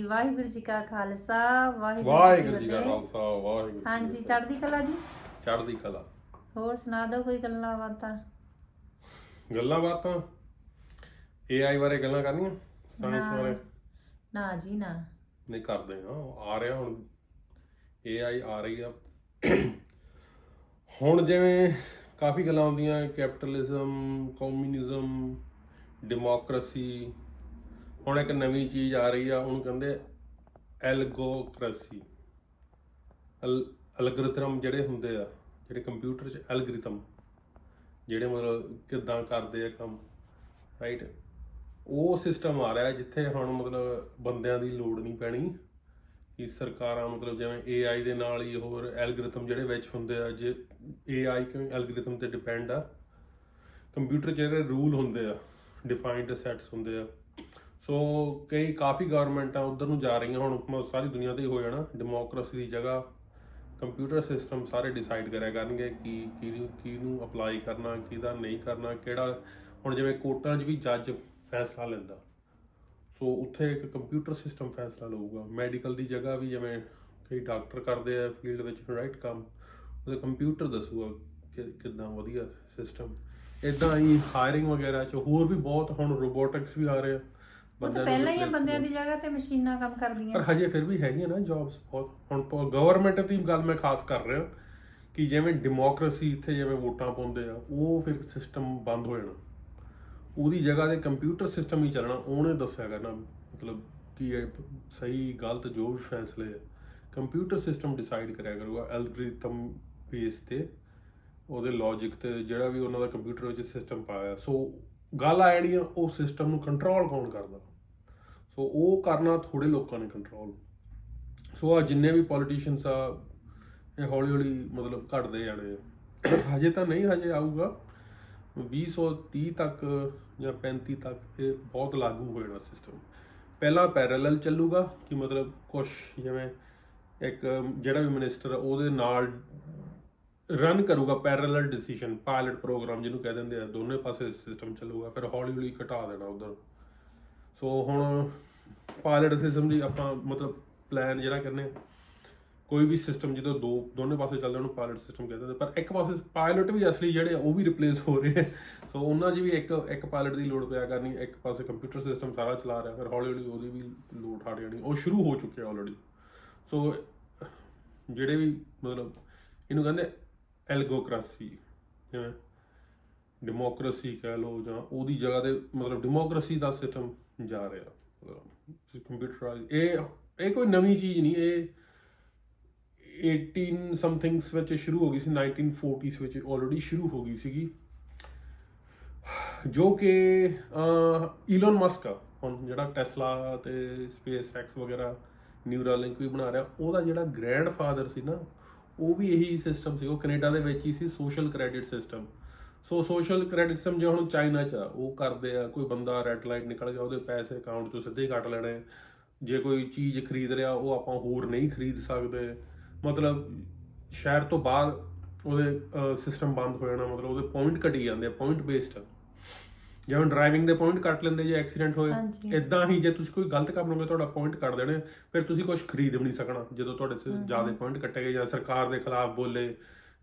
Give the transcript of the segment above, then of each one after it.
ਹਾਂਜੀ ਵਾਹਿਗੁਰੂ ਜੀ ਕਾ ਖਾਲਸਾ ਵਾਹਿਗੁਰੂ ਜੀ ਕਾ ਫਤਿਹ। ਖਾਲਸਾ ਵਾਹਿਗੁਰੂ ਜੀ ਹਾਂਜੀ ਕੀ ਚੜ੍ਹਦੀ ਕਲਾ ਜੀ? ਫਤਿਹ। ਚੜ੍ਹਦੀ ਕਲਾ। ਹੋਰ ਸੁਣਾ ਦਿਓ ਕੋਈ ਗੱਲਾਂ ਬਾਤਾਂ। ਗੱਲਾਂ ਬਾਤਾਂ? AI ਬਾਰੇ ਗੱਲਾਂ ਕਰਨੀਆਂ ਸਾਇੰਸ। ਬਾਰੇ ਨਾ ਜੀ ਨਾ। ਨਹੀਂ ਕਰਦੇ ਹਾਂ ਆ ਰਿਹਾ ਹੁਣ। AI ਆ ਰਹੀ ਆ। ਹੁਣ ਜਿਵੇਂ ਕਾਫੀ ਗੱਲਾਂ ਆਉਂਦੀਆਂ ਕੈਪੀਟਲਿਜ਼ਮ ਕਮਿਊਨਿਜ਼ਮ ਡੈਮੋਕ੍ਰੇਸੀ ਹੁਣ ਇੱਕ ਨਵੀਂ ਚੀਜ਼ ਆ ਰਹੀ ਆ, ਉਹਨੂੰ ਕਹਿੰਦੇ ਐਲਗੋਕ੍ਰੇਸੀ। ਐਲਗੋਰਿਥਮ ਜਿਹੜੇ ਹੁੰਦੇ ਆ, ਜਿਹੜੇ ਕੰਪਿਊਟਰ 'ਚ ਐਲਗੋਰਿਥਮ, ਜਿਹੜੇ ਮਤਲਬ ਕਿਦਾਂ ਕਰਦੇ ਆ ਕੰਮ ਰਾਈਟ ਉਹ ਸਿਸਟਮ ਆ ਰਿਹਾ ਜਿੱਥੇ ਹੁਣ ਮਤਲਬ ਬੰਦਿਆਂ ਦੀ ਲੋੜ ਨਹੀਂ ਪੈਣੀ ਕਿ ਸਰਕਾਰਾਂ ਮਤਲਬ ਜਿਵੇਂ AI ਦੇ ਨਾਲ ਹੀ ਹੋਰ ਐਲਗੋਰਿਥਮ ਜਿਹੜੇ ਵਿੱਚ ਹੁੰਦੇ ਆ, ਜੇ AI ਕਿਉਂ ਐਲਗੋਰਿਥਮ ਤੇ ਡਿਪੈਂਡ ਆ? ਕੰਪਿਊਟਰ 'ਚ ਜਿਹੜੇ ਰੂਲ ਹੁੰਦੇ ਆ ਡਿਫਾਈਨਡ ਸੈਟਸ ਹੁੰਦੇ ਆ ਸੋ ਕਈ, ਕਾਫੀ ਗਵਰਨਮੈਂਟਾਂ ਉਧਰ ਨੂੰ ਜਾ ਰਹੀਆਂ ਹੁਣ, ਮ- ਸਾਰੀ ਦੁਨੀਆ ਤੇ ਹੀ ਹੋ ਜਾਣਾ ਡੈਮੋਕ੍ਰੇਸੀ ਦੀ ਜਗ੍ਹਾ ਕੰਪਿਊਟਰ ਸਿਸਟਮ ਸਾਰੇ ਡਿਸਾਈਡ ਕਰਿਆ ਕਰਨਗੇ ਕਿ ਕਿਹਨੂੰ ਕਿਹਨੂੰ ਅਪਲਾਈ ਕਰਨਾ, ਕਿਹਦਾ ਨਹੀਂ ਕਰਨਾ, ਕਿਹੜਾ, ਹੁਣ ਜਿਵੇਂ ਕੋਰਟਾਂ 'ਚ ਵੀ ਜੱਜ ਫੈਸਲਾ ਲੈਂਦਾ। ਸੋ ਉੱਥੇ ਇੱਕ ਕੰਪਿਊਟਰ ਸਿਸਟਮ ਫੈਸਲਾ ਲਊਗਾ। ਮੈਡੀਕਲ ਦੀ ਜਗ੍ਹਾ ਵੀ ਜਿਵੇਂ ਕਈ ਡਾਕਟਰ ਕਰਦੇ ਆ ਫੀਲਡ ਵਿੱਚ ਰਾਈਟ ਕੰਮ, ਉਹਦੇ ਕੰਪਿਊਟਰ ਦੱਸੂਗਾ ਕਿ, ਕਿਦਾਂ ਵਧੀਆ ਸਿਸਟਮ ਇਦਾਂ ਹੀ ਹਾਇਰਿੰਗ ਵਗੈਰਾ 'ਚ ਹੋਰ ਵੀ ਬਹੁਤ ਹੁਣ ਰੋਬੋਟਿਕਸ ਵੀ ਆ ਰਹੇ ਆ। ਉਹ ਤਾਂ ਪਹਿਲਾਂ ਹੀ ਆ ਬੰਦਿਆਂ ਦੀ ਜਗ੍ਹਾ ਤੇ ਮਸ਼ੀਨਾਂ ਕੰਮ ਕਰਦੀਆਂ ਪਰ ਹਜੇ ਫਿਰ ਵੀ ਹੈਗੀਆਂ ਨਾ ਜੌਬਸ ਬਹੁਤ ਹੁਣ ਗਵਰਨਮੈਂਟ ਦੀ ਗੱਲ ਮੈਂ ਖਾਸ ਕਰ ਰਿਹਾ ਕਿ ਜਿਵੇਂ ਡੈਮੋਕ੍ਰੇਸੀ ਇੱਥੇ ਜਿਵੇਂ ਵੋਟਾਂ ਪਾਉਂਦੇ ਆ ਉਹ ਫਿਰ ਸਿਸਟਮ ਬੰਦ ਹੋ ਜਾਣਾ। ਉਹਦੀ ਜਗ੍ਹਾ ਤੇ ਕੰਪਿਊਟਰ ਸਿਸਟਮ ਹੀ ਚੱਲਣਾ ਉਹਨੇ ਦੱਸਿਆ ਕਰਨਾ ਮਤਲਬ ਕੀ ਹੈ ਸਹੀ ਗਲਤ ਜੋ ਵੀ ਫੈਸਲੇ ਕੰਪਿਊਟਰ ਸਿਸਟਮ ਡਿਸਾਈਡ ਕਰਿਆ ਕਰੂਗਾ ਐਲਗੋਰਿਥਮ ਬੇਸ ਤੇ ਉਹਦੇ ਲੌਜੀਕ ਤੇ ਜਿਹੜਾ ਵੀ ਉਹਨਾਂ ਦਾ ਕੰਪਿਊਟਰ ਵਿੱਚ ਸਿਸਟਮ ਪਾਇਆ। ਸੋ ਗੱਲ ਆ ਜਿਹੜੀ ਆ, ਉਹ ਸਿਸਟਮ ਨੂੰ ਕੰਟਰੋਲ ਕੌਣ ਕਰਦਾ? ਸੋ ਉਹ ਕਰਨਾ ਥੋੜੇ ਲੋਕਾਂ ਨੇ ਕੰਟਰੋਲ ਸੋ ਆ ਜਿੰਨੇ ਵੀ ਪੋਲੀਟੀਸ਼ੀਅਨਸ ਆ, ਇਹ ਹੌਲੀ ਹੌਲੀ ਮਤਲਬ ਘਟਦੇ ਜਾਣੇ ਆ। ਹਜੇ ਤਾਂ ਨਹੀਂ, ਹਜੇ ਆਊਗਾ। 2030 ਤੱਕ ਜਾਂ 35 ਤੱਕ ਇਹ ਬਹੁਤ ਲਾਗੂ ਹੋ ਜਾਣਾ ਸਿਸਟਮ ਪਹਿਲਾਂ ਪੈਰਲਲ ਚੱਲੂਗਾ ਕਿ ਮਤਲਬ ਕੁਝ ਜਿਵੇਂ ਇੱਕ ਜਿਹੜਾ ਵੀ ਮਿਨਿਸਟਰ ਉਹਦੇ ਨਾਲ ਰਨ ਕਰੂਗਾ ਪੈਰਲਲ ਡਿਸੀਜਨ ਪਾਇਲਟ ਪ੍ਰੋਗਰਾਮ ਜਿਹਨੂੰ ਕਹਿ ਦਿੰਦੇ ਆ ਦੋਨੇ ਪਾਸੇ ਸਿਸਟਮ ਚੱਲੂਗਾ ਫਿਰ ਹੌਲੀ ਹੌਲੀ ਘਟਾ ਦੇਣਾ ਉਧਰ। ਸੋ ਹੁਣ ਪਾਇਲਟ ਸਿਸਟਮ ਦੀ ਆਪਾਂ ਮਤਲਬ ਪਲਾਨ ਜਿਹੜਾ ਕਰਨੇ ਆ, ਕੋਈ ਵੀ ਸਿਸਟਮ ਜਦੋਂ ਦੋ ਦੋਨੇ ਪਾਸੇ ਚੱਲਦੇ ਉਹਨੂੰ ਪਾਇਲਟ ਸਿਸਟਮ ਕਹਿੰਦੇ ਨੇ ਪਰ ਇੱਕ ਪਾਸੇ ਪਾਇਲਟ ਵੀ ਅਸਲੀ ਜਿਹੜੇ ਆ ਉਹ ਵੀ ਰਿਪਲੇਸ ਹੋ ਰਹੇ ਆ। ਸੋ ਉਹਨਾਂ 'ਚ ਵੀ ਇੱਕ ਇੱਕ ਪਾਇਲਟ ਦੀ ਲੋੜ ਪਿਆ ਕਰਨੀ ਇੱਕ ਪਾਸੇ ਕੰਪਿਊਟਰ ਸਿਸਟਮ ਸਾਰਾ ਚਲਾ ਰਿਹਾ ਫਿਰ ਹੌਲੀ ਹੌਲੀ ਉਹਦੀ ਵੀ ਲੋੜ ਹਟ ਜਾਣੀ। ਉਹ ਸ਼ੁਰੂ ਹੋ ਚੁੱਕਿਆ ਆਲਰੇਡੀ ਸੋ ਜਿਹੜੇ ਵੀ ਮਤਲਬ ਇਹਨੂੰ ਕਹਿੰਦੇ ਐਲਗੋਕ੍ਰਾਸੀ ਜਿਵੇਂ ਡੈਮੋਕ੍ਰੇਸੀ ਕਹਿ ਲਓ ਜਾਂ ਉਹਦੀ ਜਗ੍ਹਾ ਤੇ ਮਤਲਬ ਡੈਮੋਕ੍ਰੇਸੀ ਦਾ ਸਿਸਟਮ ਜਾ ਰਿਹਾ। ਮਤਲਬ ਕੰਪਿਊਟਰਾਈਜ਼ ਇਹ ਇਹ ਕੋਈ ਨਵੀਂ ਚੀਜ਼ ਨਹੀਂ, ਇਹ 18 ਸਮਥਿੰਗਸ ਵਿੱਚ ਸ਼ੁਰੂ ਹੋ ਗਈ ਸੀ 1940s ਵਿੱਚ ਆਲਰੇਡੀ ਸ਼ੁਰੂ ਹੋ ਗਈ ਸੀਗੀ। ਜੋ ਕਿ ਈਲਨ ਮਸਕ ਹੁਣ ਜਿਹੜਾ ਟੈਸਲਾ ਤੇ ਸਪੇਸ ਐਕਸ ਵਗੈਰਾ ਨਿਊਰਾਲਿੰਕ ਵੀ ਬਣਾ ਰਿਹਾ, ਉਹਦਾ ਜਿਹੜਾ ਗ੍ਰੈਂਡਫਾਦਰ ਸੀ ਨਾ ਉਹ ਵੀ ਇਹੀ ਸਿਸਟਮ ਸੀ, ਉਹ ਕੈਨੇਡਾ ਦੇ ਵਿੱਚ ਹੀ ਸੀ social credit system so social credit system ਜੇ ਹੁਣ ਚਾਈਨਾ 'ਚ ਆ, ਉਹ ਕਰਦੇ ਆ, ਕੋਈ ਬੰਦਾ ਰੈੱਡ ਲਾਈਟ ਨਿਕਲ ਗਿਆ, ਉਹਦੇ ਪੈਸੇ ਅਕਾਊਂਟ 'ਚੋਂ ਸਿੱਧੇ ਕੱਟ ਲੈਣੇ। ਜੇ ਕੋਈ ਚੀਜ਼ ਖਰੀਦ ਰਿਹਾ, ਉਹ ਆਪਾਂ ਹੋਰ ਨਹੀਂ ਖਰੀਦ ਸਕਦੇ। ਮਤਲਬ, ਸ਼ਹਿਰ ਤੋਂ ਬਾਹਰ ਉਹਦੇ ਸਿਸਟਮ ਬੰਦ ਹੋ ਜਾਣਾ, ਮਤਲਬ ਉਹਦੇ ਪੁਆਇੰਟ ਘਟੀ ਜਾਂਦੇ ਆ ਪੁਆਇੰਟ ਬੇਸਡ ਜਿਵੇਂ ਡਰਾਈਵਿੰਗ ਦੇ ਪੁਆਇੰਟ ਕੱਟ ਲੈਂਦੇ ਜੇ ਐਕਸੀਡੈਂਟ ਹੋਏ ਹਾਂਜੀ। ਇਦਾਂ ਹੀ ਜੇ ਤੁਸੀਂ ਕੋਈ ਗਲਤ ਕੰਮ ਕਰੋਗੇ ਤੁਹਾਡਾ ਪੁਆਇੰਟ ਕੱਟ ਦੇਣੇ ਫਿਰ ਤੁਸੀਂ ਕੁਝ ਖਰੀਦ ਵੀ ਨਹੀਂ ਸਕਣਾ ਜਦੋਂ ਤੁਹਾਡੇ ਸੇ ਜ਼ਿਆਦਾ ਪੁਆਇੰਟ ਕੱਟੇ ਗਏ ਜਾਂ ਸਰਕਾਰ ਦੇ ਖਿਲਾਫ ਬੋਲੇ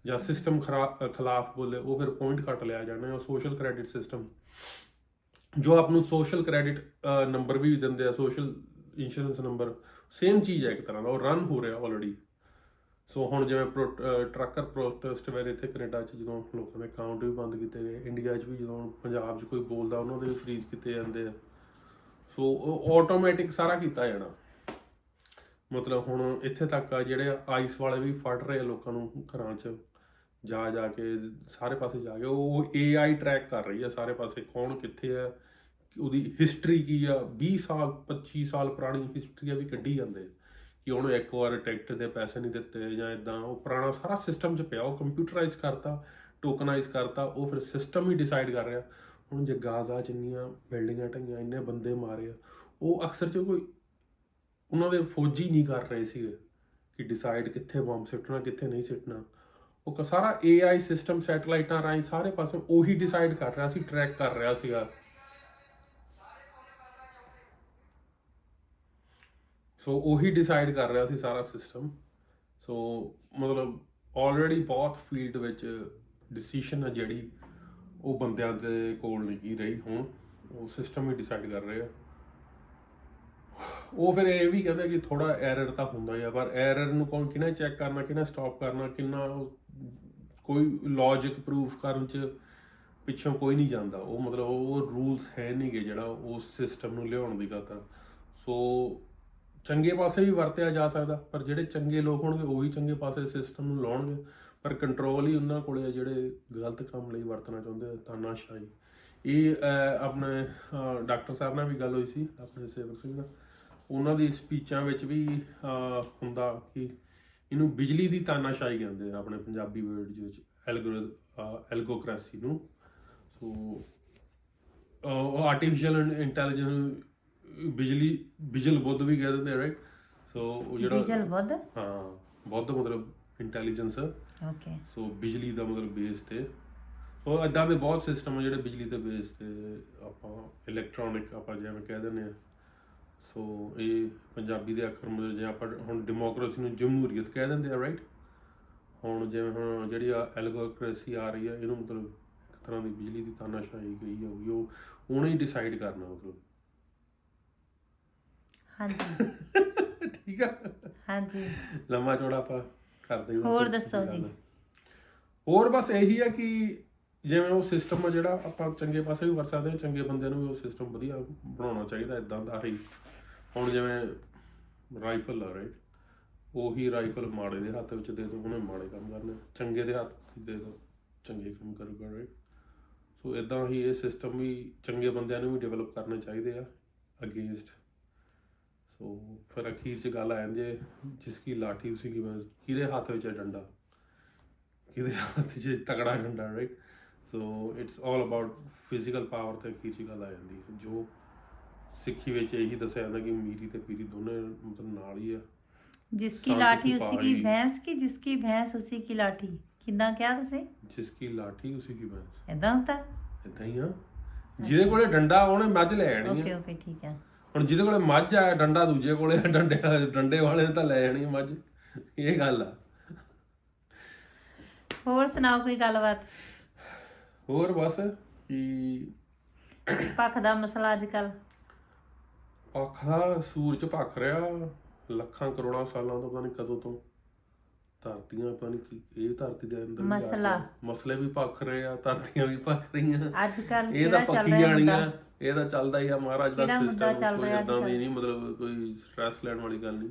ਜਾਂ ਸਿਸਟਮ ਖਿਲਾਫ ਬੋਲੇ ਉਹ ਫਿਰ ਪੁਆਇੰਟ ਕੱਟ ਲਿਆ ਜਾਣਾ ਉਹ ਸੋਸ਼ਲ ਕ੍ਰੈਡਿਟ ਸਿਸਟਮ ਜੋ ਆਪ ਨੂੰ ਸੋਸ਼ਲ ਕ੍ਰੈਡਿਟ ਨੰਬਰ ਵੀ ਦਿੰਦੇ ਆ ਸੋਸ਼ਲ ਇੰਸ਼ੋਰੈਂਸ ਨੰਬਰ ਸੇਮ ਚੀਜ਼ ਹੈ ਇੱਕ ਤਰ੍ਹਾਂ ਦਾ ਉਹ ਰਨ ਹੋ ਰਿਹਾ ਆਲਰੇਡੀ ਸੋ ਹੁਣ ਜਿਵੇਂ ਟਰੱਕਰ ਪ੍ਰੋਟੈਸਟ ਵੇਲੇ ਇੱਥੇ ਕੈਨੇਡਾ 'ਚ ਜਦੋਂ ਲੋਕਾਂ ਦੇ ਅਕਾਊਂਟ ਵੀ ਬੰਦ ਕੀਤੇ ਗਏ, ਇੰਡੀਆ 'ਚ ਵੀ ਜਦੋਂ ਪੰਜਾਬ 'ਚ ਕੋਈ ਬੋਲਦਾ, ਉਹਨਾਂ ਦੇ ਫ੍ਰੀਜ਼ ਕੀਤੇ ਜਾਂਦੇ ਆ। ਸੋ ਉਹ ਆਟੋਮੈਟਿਕ ਸਾਰਾ ਕੀਤਾ ਜਾਣਾ। ਮਤਲਬ ਹੁਣ ਇੱਥੇ ਤੱਕ ਆ ਜਿਹੜੇ ਆਈਸ ਵਾਲੇ ਵੀ ਫੜ ਰਹੇ ਆ ਲੋਕਾਂ ਨੂੰ ਘਰਾਂ 'ਚ, ਜਾ ਜਾ ਕੇ ਸਾਰੇ ਪਾਸੇ ਜਾ ਕੇ, ਉਹ AI ਟਰੈਕ ਕਰ ਰਹੀ ਆ ਸਾਰੇ ਪਾਸੇ, ਕੌਣ ਕਿੱਥੇ ਆ, ਉਹਦੀ ਹਿਸਟਰੀ ਕੀ ਆ 20 ਸਾਲ 25 ਸਾਲ ਪੁਰਾਣੀ ਹਿਸਟਰੀ ਆ ਵੀ ਕੱਢੀ ਜਾਂਦੇ ਕਿ ਉਹਨੂੰ ਇੱਕ ਵਾਰ ਟਿਕਟ ਦੇ ਪੈਸੇ ਨਹੀਂ ਦਿੱਤੇ ਜਾਂ ਇਦਾਂ ਉਹ ਪੁਰਾਣਾ ਸਾਰਾ ਸਿਸਟਮ 'ਚ ਪਿਆ, ਉਹ ਕੰਪਿਊਟਰਾਈਜ਼ ਕਰਤਾ ਟੋਕਨਾਈਜ਼ ਕਰਤਾ, ਉਹ ਫਿਰ ਸਿਸਟਮ ਹੀ ਡਿਸਾਈਡ ਕਰ ਰਿਹਾ। ਹੁਣ ਜੇ ਗਾਜ਼ਾ ਚ ਇੰਨੀਆਂ ਬਿਲਡਿੰਗਾਂ ਢੰਗੀਆਂ ਇੰਨੇ ਬੰਦੇ ਮਾਰੇ ਆ, ਉਹ ਅਕਸਰ ਚ ਕੋਈ ਉਹਨਾਂ ਦੇ ਫੌਜੀ ਨਹੀਂ ਕਰ ਰਹੇ ਸੀਗੇ ਕਿ ਡਿਸਾਈਡ ਕਿੱਥੇ ਬੰਬ ਸਿੱਟਣਾ, ਕਿੱਥੇ ਨਹੀਂ ਸਿੱਟਣਾ। ਉਹ ਕ- ਸਾਰਾ AI ਸਿਸਟਮ ਸੈਟਲਾਈਟਾਂ ਰਾਹੀਂ ਸਾਰੇ ਪਾਸੇ ਉਹੀ ਡਿਸਾਈਡ ਕਰ ਰਿਹਾ ਸੀ ਟਰੈਕ ਕਰ ਰਿਹਾ ਸੀਗਾ। ਸੋ ਉਹੀ ਡਿਸਾਈਡ ਕਰ ਰਿਹਾ ਸੀ ਸਾਰਾ ਸਿਸਟਮ ਸੋ ਮਤਲਬ ਆਲਰੇਡੀ ਬਹੁਤ ਫੀਲਡ ਵਿੱਚ ਡਿਸੀਸ਼ਨ ਆ ਜਿਹੜੀ ਉਹ ਬੰਦਿਆਂ ਦੇ ਕੋਲ ਨਹੀਂ ਰਹੀ। ਹੁਣ ਉਹ ਸਿਸਟਮ ਹੀ ਡਿਸਾਈਡ ਕਰ ਰਿਹਾ ਉਹ ਫਿਰ ਇਹ ਵੀ ਕਹਿੰਦਾ ਕਿ ਥੋੜਾ ਐਰਰ ਤਾਂ ਹੁੰਦਾ ਹੀ ਆ, ਪਰ ਐਰਰ ਨੂੰ ਕੌਣ ਕਿਹਨੇ ਚੈੱਕ ਕਰਨਾ, ਕਿਹਨੇ ਸਟਾਪ ਕਰਨਾ, ਕਿੰਨਾ ਉਹ- ਕੋਈ ਲੌਜੀਕ ਪ੍ਰੂਫ ਕਰਨ ਚ ਪਿੱਛੋਂ ਕੋਈ ਨਹੀਂ ਜਾਂਦਾ। ਉਹ ਮਤਲਬ ਉਹ ਰੂਲਸ ਹੈ ਨਹੀਂਗੇ ਜਿਹੜਾ ਉਸ ਸਿਸਟਮ ਨੂੰ ਲਿਆਉਣ ਦੀ ਗੱਲ ਤਾਂ। ਸੋ ਚੰਗੇ ਪਾਸੇ ਵੀ ਵਰਤਿਆ ਜਾ ਸਕਦਾ, ਪਰ ਜਿਹੜੇ ਚੰਗੇ ਲੋਕ ਹੋਣਗੇ, ਉਹੀ ਚੰਗੇ ਪਾਸੇ ਸਿਸਟਮ ਨੂੰ ਲਾਉਣਗੇ। ਪਰ ਕੰਟਰੋਲ ਹੀ ਉਹਨਾਂ ਕੋਲੇ ਆ ਜਿਹੜੇ ਗਲਤ ਕੰਮ ਲਈ ਵਰਤਣਾ ਚਾਹੁੰਦੇ ਆ, ਤਾਨਾਸ਼ਾਹੀ। ਇਹ ਆਪਣੇ ਡਾਕਟਰ ਸਾਹਿਬ ਨਾਲ ਵੀ ਗੱਲ ਹੋਈ ਸੀ, ਆਪਣੇ ਸੇਵਕ ਸਿੰਘ ਨਾਲ। ਉਹਨਾਂ ਦੀ ਸਪੀਚਾਂ ਵਿੱਚ ਵੀ ਹੁੰਦਾ ਕਿ ਇਹਨੂੰ ਬਿਜਲੀ ਦੀ ਤਾਨਾਸ਼ਾਹੀ ਕਹਿੰਦੇ ਆ, ਆਪਣੇ ਪੰਜਾਬੀ ਵਰਡ ਵਿੱਚ ਐਲਗੋ ਐਲਗੋਕ੍ਰੇਸੀ ਨੂੰ। ਸੋ ਉਹ ਆਰਟੀਫੀਸ਼ੀਅਲ ਇੰਟੈਲੀਜੈਂਸ ਬਿਜਲੀ ਬਿਜਲ ਬੁੱਧ ਵੀ ਕਹਿ ਦਿੰਦੇ ਰਾਈਟ ਸੋ ਉਹ ਜਿਹੜਾ ਵਿਜਲ ਬੁੱਧ? ਹਾਂ ਬੁੱਧ ਮਤਲਬ ਇੰਟੈਲੀਜੈਂਸ ਓਕੇ ਸੋ ਬਿਜਲੀ ਦਾ ਮਤਲਬ ਬੇਸ ਤੇ। ਸੋ ਇਦਾਂ ਦੇ ਬਹੁਤ ਸਿਸਟਮ ਆ ਜਿਹੜੇ ਬਿਜਲੀ ਤੇ ਬੇਸ ਤੇ ਆਪਾਂ ਇਲੈਕਟ੍ਰੋਨਿਕ ਆਪਾਂ ਜਿਵੇਂ ਕਹਿ ਦਿੰਦੇ ਆ। ਸੋ ਇਹ ਪੰਜਾਬੀ ਦੇ ਅੱਖਰ ਮਤਲਬ ਜੇ ਆਪਾਂ ਹੁਣ ਡੈਮੋਕ੍ਰੇਸੀ ਨੂੰ ਜਮਹੂਰੀਅਤ ਕਹਿ ਦਿੰਦੇ ਆ ਰਾਈਟ ਹੁਣ ਜਿਵੇਂ ਹੁਣ ਜਿਹੜੀ ਆ ਐਲਗੋਕ੍ਰੇਸੀ ਆ ਰਹੀ ਆ ਇਹਨੂੰ ਮਤਲਬ ਇੱਕ ਤਰ੍ਹਾਂ ਦੀ ਬਿਜਲੀ ਦੀ ਤਾਨਾਸ਼ਾਹੀ ਗਈ ਹੋਊਗੀ ਉਹ ਉਹਨੇ ਹੀ ਡਿਸਾਈਡ ਕਰਨਾ ਮਤਲਬ। ਹਾਂਜੀ। ਠੀਕ ਆ। ਹਾਂਜੀ। ਲੰਮਾ ਚੌੜਾ ਆਪਾਂ ਕਰਦੇ ਹੀ। ਹੋਰ ਦੱਸੋ। ਜੀ। ਹੋਰ ਬਸ ਇਹੀ ਆ ਕਿ ਜਿਵੇਂ ਉਹ ਸਿਸਟਮ ਆ ਜਿਹੜਾ ਆਪਾਂ ਚੰਗੇ ਪਾਸੇ ਵੀ ਵਰਤ ਸਕਦੇ ਹਾਂ ਚੰਗੇ ਬੰਦਿਆਂ ਨੂੰ ਵੀ ਉਹ ਸਿਸਟਮ ਵਧੀਆ ਬਣਾਉਣਾ ਚਾਹੀਦਾ ਇਦਾਂ ਦਾ ਹੀ। ਹੁਣ ਜਿਵੇਂ ਰਾਈਫਲ ਆ ਰਾਈਟ ਉਹੀ ਰਾਈਫਲ ਮਾੜੇ ਦੇ ਹੱਥ ਵਿੱਚ ਦੇ ਦੋ ਉਹਨੇ ਮਾੜੇ ਕੰਮ ਕਰਨੇ। ਚੰਗੇ ਦੇ ਹੱਥ ਦੇ ਦੋ ਚੰਗੇ ਕੰਮ ਕਰੂਗਾ ਰਾਈਟ ਸੋ ਇਦਾਂ ਹੀ ਇਹ ਸਿਸਟਮ ਵੀ ਚੰਗੇ ਬੰਦਿਆਂ ਨੂੰ ਵੀ ਡਿਵੈਲਪ ਕਰਨੇ ਚਾਹੀਦੇ ਆ ਅਗੇਂਸਟ ਸੋ ਫਿਰ ਅਖੀਰ 'ਚ ਗੱਲ ਆ ਜਾਂਦੀ ਹੈ ਜਿਸ ਕੀ ਲਾਠੀ ਉਸੇ ਕੀ ਬਸ ਕਿਹਦੇ ਹੱਥ ਵਿੱਚ ਡੰਡਾ? ਕਿਹਦੇ ਹੱਥ 'ਚ ਤਗੜਾ ਡੰਡਾ right so it's all about physical power ਤੇ ਅਖੀਰ 'ਚ ਗੱਲ ਆ ਜਾਂਦੀ ਹੈ। ਜੋ ਸਿੱਖੀ ਵਿੱਚ ਇਹੀ ਦੱਸਿਆ ਜਾਂਦਾ ਕਿ ਮੀਰੀ ਤੇ ਪੀਰੀ ਦੋਨੇ ਮਤਲਬ ਨਾਲ ਹੀ ਆ। ਜਿਸ ਕੀ ਲਾਠੀ ਉਸੇ ਕੀ ਭੈਂਸ ਕੀ ਜਿਸ ਕੀ ਭੈਂਸ ਉਸੇ ਕੀ ਲਾਠੀ? ਕਿੰਨਾ ਕਿਹਾ ਤੁਸੀਂ? ਜਿਸ ਕੀ ਲਾਠੀ ਉਸੇ ਕੀ ਭੈਂਸ। ਇਦਾਂ ਹੁੰਦਾ? ਇਦਾਂ ਹੀ ਆ। ਜਿਹਦੇ ਕੋਲੇ ਡੰਡਾ ਉਹਨੇ ਮੱਝ ਲੈ ਆ। ਓਕੇ ਓਕੇ ਠੀਕ ਆ। ਹੁਣ ਜਿਹਦੇ ਕੋਲੇ ਮੱਝ ਆ ਡੰਡਾ ਦੂਜੇ ਕੋਲੇ ਆ, ਡੰਡੇ ਡੰਡੇ ਵਾਲੇ ਨੇ ਤਾਂ ਲੈ ਜਾਣੀ ਮੱਝ। ਇਹ ਗੱਲ ਆ। ਹੋਰ ਸੁਣਾਓ ਕੋਈ ਗੱਲਬਾਤ? ਹੋਰ ਬਸ ਕਿ ਪੱਖ ਦਾ ਮਸਲਾ ਅੱਜ ਕੱਲ ਪੱਖਾ ਸੂਰਜ ਭੱਖ ਰਿਹਾ ਲੱਖਾਂ ਕਰੋੜਾਂ ਸਾਲਾਂ ਤੋਂ ਪਤਾ ਨਹੀਂ ਕਦੋਂ ਤੋਂ। ਧਰਤੀਆਂ ਪਤਾ ਨਹੀਂ ਕੀ ਇਹ ਧਰਤੀ ਦੇ ਅੰਦਰ ਮਸਲਾ। ਮਸਲੇ ਵੀ ਭੱਖ ਰਹੇ ਆ ਧਰਤੀਆਂ ਵੀ ਭੱਖ ਰਹੀਆਂ। ਅੱਜ ਕੱਲ ਇਹ ਤਾਂ ਪੱਕੀ ਜਾਣੀਆਂ? ਇਹ ਤਾਂ ਚੱਲਦਾ ਹੀ ਆ ਮਹਾਰਾਜ ਦਾ ਮੁੱਦਾ ਸਿਸਟਮ ਚੱਲ ਕੋਈ ਰਿਹਾ ਇਦਾਂ ਦੀ? ਨਹੀਂ ਮਤਲਬ ਕੋਈ ਸਟ੍ਰੈਸ ਲੈਣ ਵਾਲੀ ਗੱਲ ਨਹੀਂ।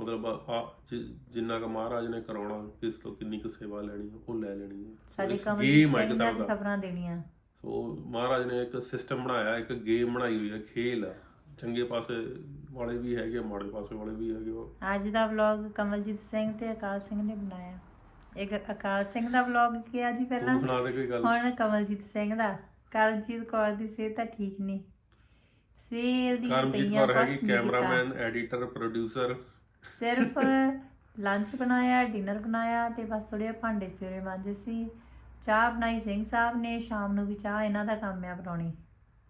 ਮਤਲਬ ਆ- ਆ ਜਿ- ਜਿੰਨਾ ਕੁ ਮਹਾਰਾਜ ਨੇ ਕਰਾਉਣਾ ਕਿਸ ਤੋਂ ਕਿੰਨੀ ਕੁ ਸੇਵਾ ਲੈਣੀ ਉਹ ਲੈ ਲੈਣੀ ਹੈ ਸਾਡੇ ਕਮਲ ਸਿੰਘ ਦਾ। ਖਬਰਾਂ ਦੇਣੀਆਂ। ਸੋ ਮਹਾਰਾਜ ਨੇ ਇੱਕ ਸਿਸਟਮ ਬਣਾਇਆ ਇੱਕ ਗੇਮ ਬਣਾਈ ਹੋਈ ਹੈ ਖੇਲ ਆ। ਚੰਗੇ ਪਾਸੇ ਵਾਲੇ ਵੀ ਹੈਗੇ ਮਾੜੇ ਪਾਸੇ ਵਾਲੇ ਵੀ ਹੈਗੇ ਉਹ ਅੱਜ ਦਾ ਵਲੌਗ ਕਮਲਜੀਤ ਸਿੰਘ ਤੇ ਅਕਾਲ ਸਿੰਘ ਨੇ ਬਣਾਇਆ। ਇੱਕ ਅਕਾਲ ਸਿੰਘ ਦਾ ਵਲੌਗ ਕਿਹਾ ਜੀ ਪਹਿਲਾਂ? ਤੂੰ ਸੁਣਾ ਦੇ ਕੋਈ ਗੱਲ। ਹੁਣ ਕਮਲਜੀਤ ਸਿੰਘ ਦਾ। ਕਰਮਜੀਤ ਕੌਰ ਦੀ ਸਿਹਤ ਤਾਂ ਠੀਕ ਨਹੀਂ ਸਵੇਰ ਦੀ ਕਰਮਜੀਤ ਕੌਰ ਹੈਗੀ ਕੈਮਰਾਮੈਨ ਐਡੀਟਰ ਪ੍ਰੋਡਿਊਸਰ। ਸਿਰਫ ਲੰਚ ਬਣਾਇਆ ਡਿਨਰ ਬਣਾਇਆ ਤੇ ਬਸ ਥੋੜੇ ਭਾਂਡੇ ਸਵੇਰੇ ਮਾਂਜੇ ਸੀ। ਚਾਹ ਬਣਾਈ ਸਿੰਘ ਸਾਹਿਬ ਨੇ ਸ਼ਾਮ ਨੂੰ ਵੀ ਚਾਹ ਇਹਨਾਂ ਦਾ ਕੰਮ ਆ ਬਣਾਉਣੀ।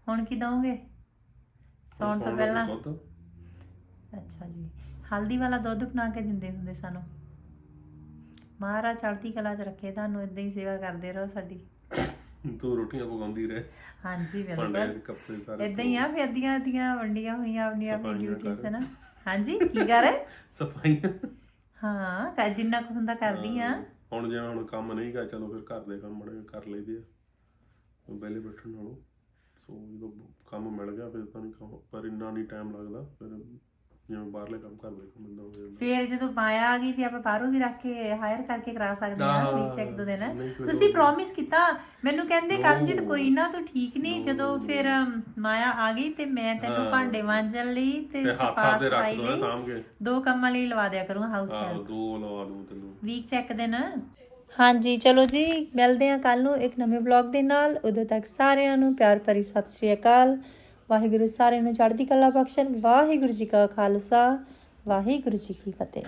ਹੁਣ ਕੀ ਦਵੋਗੇ? ਸੌਣ ਤੋਂ ਪਹਿਲਾਂ। ਅੱਛਾ ਜੀ। ਹਲਦੀ ਵਾਲਾ ਦੁੱਧ ਬਣਾ ਕੇ ਦਿੰਦੇ ਹੁੰਦੇ ਸਾਨੂੰ। ਮਹਾਰਾਜ ਚੜ੍ਹਦੀ ਕਲਾ 'ਚ ਰੱਖੇ ਤੁਹਾਨੂੰ ਇਦਾਂ ਹੀ ਸੇਵਾ ਕਰਦੇ ਰਹੋ ਸਾਡੀ। ਤੂੰ ਰੋਟੀਆਂ ਪਕਾਉਂਦੀ ਰਹੇ। ਹਾਂਜੀ ਭਾਂਡੇ ਬਿਲਕੁਲ ਕੱਪੜੇ ਸਾਰੇ ਇਦਾਂ ਹੀ ਆ ਫਿਰ ਅੱਧੀਆਂ ਅੱਧੀਆਂ ਵੰਡੀਆਂ ਹੋਈਆਂ ਆਪਣੀ ਆਪਣੀ ਸਫਾਈਆਂ ਡਿਊਟੀਆਂ ਕਰ। ਹਾਂਜੀ ਕੀ ਕਰ ਰਹੇ? ਸਫਾਈਆਂ। ਹਾਂ ਕ- ਜਿੰਨਾ ਕੁ ਹੁੰਦਾ ਕਰਦੀ ਆ। ਹੁਣ ਜਿਵੇਂ ਹੁਣ ਕੰਮ ਨਹੀਂ ਗਾ ਚਲੋ ਫਿਰ ਘਰ ਦੇ ਕੰਮ ਬੜੇ ਕਰ ਲਈਦੇ ਆ। ਵਿਹਲੇ ਬੈਠਣ ਨਾਲੋਂ। ਸੋ ਜਦੋਂ ਕੰਮ ਮਿਲ ਗਿਆ ਫਿਰ ਤਾਂ ਨਹੀਂ ਕੰਮ ਪਰ ਇੰਨਾ ਨਹੀਂ ਟਾਈਮ ਲੱਗਦਾ ਫਿਰ ਜਿਵੇਂ ਬਾਹਰਲੇ ਕੰਮ ਘਰ ਦੇ ਕੰਮ ਇੰਨਾ ਹੋ ਜਾਂਦਾ ਫਿਰ ਜਦੋਂ ਮਾਇਆ ਆ ਗਈ ਫਿਰ ਆਪਾਂ ਬਾਹਰੋਂ ਵੀ ਰੱਖ ਕੇ ਹਾਇਰ ਕਰਕੇ ਕਰਾ ਸਕਦੇ ਆ ਹਾਂ, ਵੀ ਚੈੱਕ ਦੋ ਕੋਈ ਤੁਸੀਂ ਪ੍ਰੋਮਿਸ ਕੀਤਾ। ਮੈਨੂੰ ਕਹਿੰਦੇ No. ਕਰਮਜੀਤ ਕੋਈ ਨਾ ਤੂੰ ਠੀਕ ਨਹੀਂ. ਜਦੋਂ ਫਿਰ ਮਾਇਆ ਆ ਗਈ ਤੇ ਮੈਂ ਤੈਨੂੰ। ਭਾਂਡੇ ਮਾਂਜਣ ਲਈ ਤੇ ਰੱਖ ਸਫ਼ਾਈ ਦੋ ਦੋ ਕੰਮਾਂ ਲਈ ਲਵਾ ਦਿਆ ਕਰੂੰ ਹਾਊਸ ਹੈਲਪ ਦੋ ਲਵਾ ਦੂੰ ਤੈਨੂੰ। ਵੀਕ ਚੈੱਕ ਦੇ ਨਾ ਹਾਂਜੀ ਚਲੋ ਜੀ ਮਿਲਦੇ ਹਾਂ ਕੱਲ ਨੂੰ ਇੱਕ ਨਵੇਂ ਵਲੌਗ ਦੇ ਨਾਲ। ਉਦੋਂ ਤੱਕ ਸਾਰਿਆਂ ਨੂੰ ਪਿਆਰ ਭਰੀ ਸਤਿ ਸ਼੍ਰੀ ਅਕਾਲ। ਵਾਹਿਗੁਰੂ ਸਾਰਿਆਂ ਨੂੰ ਚੜ੍ਹਦੀ ਕਲਾ ਬਖਸ਼ਣ ਵਾਹਿਗੁਰੂ ਜੀ ਕਾ ਖਾਲਸਾ ਵਾਹਿਗੁਰੂ ਜੀ ਕੀ ਫਤਿਹ।